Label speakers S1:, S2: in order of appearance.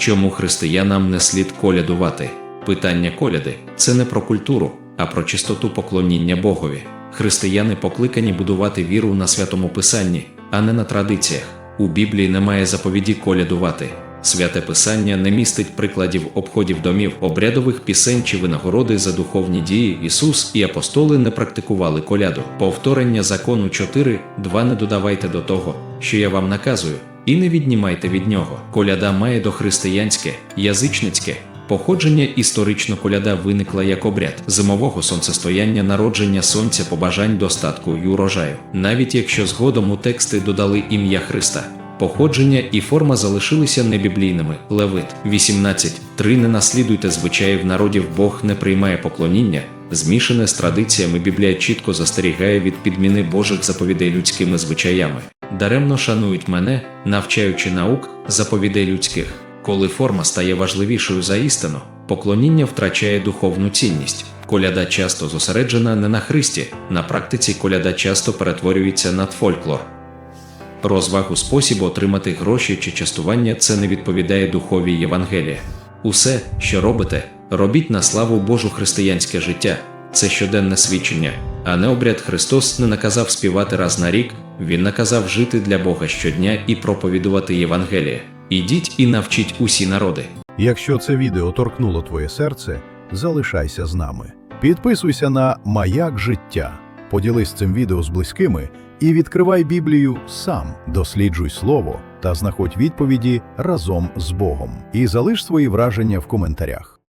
S1: Чому християнам не слід колядувати? Питання коляди це не про культуру, а про чистоту поклоніння Богові. Християни покликані будувати віру на святому писанні, а не на традиціях. У Біблії немає заповіді колядувати. Святе писання не містить прикладів обходів домів, обрядових пісень чи винагороди за духовні дії. Ісус і апостоли не практикували коляду. Повторення закону 4, 2 не додавайте до того, що я вам наказую, і не віднімайте від нього. Коляда має дохристиянське, язичницьке. Походження історично коляда виникла як обряд зимового сонцестояння народження сонця побажань достатку й урожаю. Навіть якщо згодом у тексти додали ім'я Христа, походження і форма залишилися небіблійними. Левит 18.3 Не наслідуйте звичаїв народів Бог не приймає поклоніння, змішане з традиціями Біблія чітко застерігає від підміни Божих заповідей людськими звичаями. Даремно шанують мене, навчаючи наук заповідей людських. Коли форма стає важливішою за істину, поклоніння втрачає духовну цінність. Коляда часто зосереджена не на Христі, на практиці коляда часто перетворюється на фольклор. Розвагу спосіб отримати гроші чи частування це не відповідає духовій Євангелія. Усе, що робите, робіть на славу Божу християнське життя, це щоденне свідчення, а не обряд Христос не наказав співати раз на рік, Він наказав жити для Бога щодня і проповідувати Євангеліє. Ідіть і навчіть усі народи.
S2: Якщо це відео торкнуло твоє серце, залишайся з нами. Підписуйся на Маяк життя, поділись цим відео з близькими і відкривай Біблію сам, досліджуй слово та знаходь відповіді разом з Богом. І залиш свої враження в коментарях.